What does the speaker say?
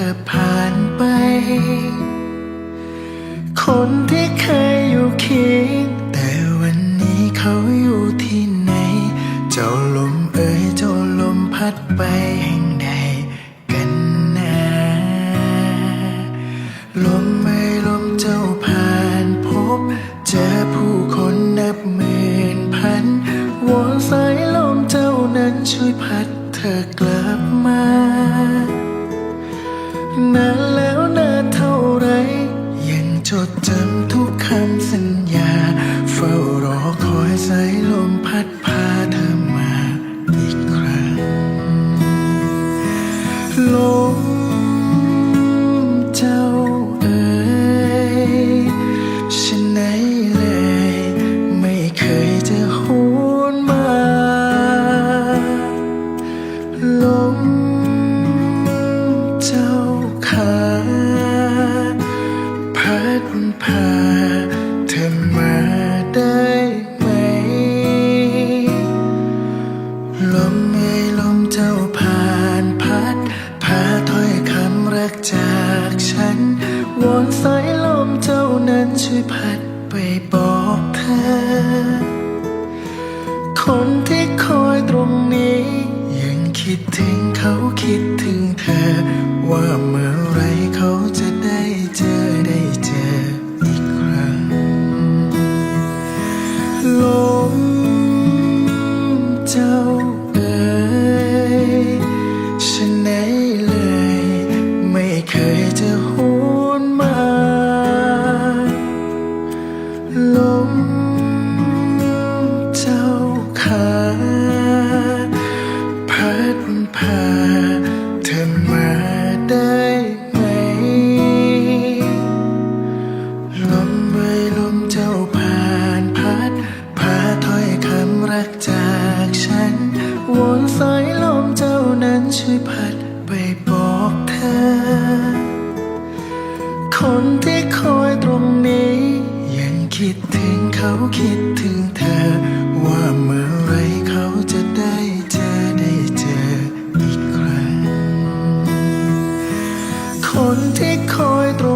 ธอผ่านไป คนที่เคยอยู่เคียงแต่วันนี้เขาอยู่ที่ไหน เจ้าลมเอ๋ยเจ้าลมพัดไปแห่งใดกันนะลมไม่ลมเจ้าผ่านพบ เจอผู้คนนับหมื่นพันวอนสายลมเจ้านั้นช่วยพัดเธอกลับ นานแล้วนานเท่าไร ยังจดจำทุกคำสัญญา เฝ้ารอคอยสายลมพัดพาเธอมาอีกครั้งล พาเธอมาได้ไหม ลมเอ่ยลมเจ้าผ่านพัด พาถ้อยคำรักจากฉัน วอนสายลมเจ้านั้นช่วยพัดไปบอกเธอ คนที่คอยตรงนี้ ยังคิดถึงเขาคิดถึงเธอ ว่าเมื่อไรเขาจะได้เจอได้ เคิดถึงเธอ ว่าเมื่อไรเขาจะได้เจอได้เจออีกครั้ง คนที่คอยตรง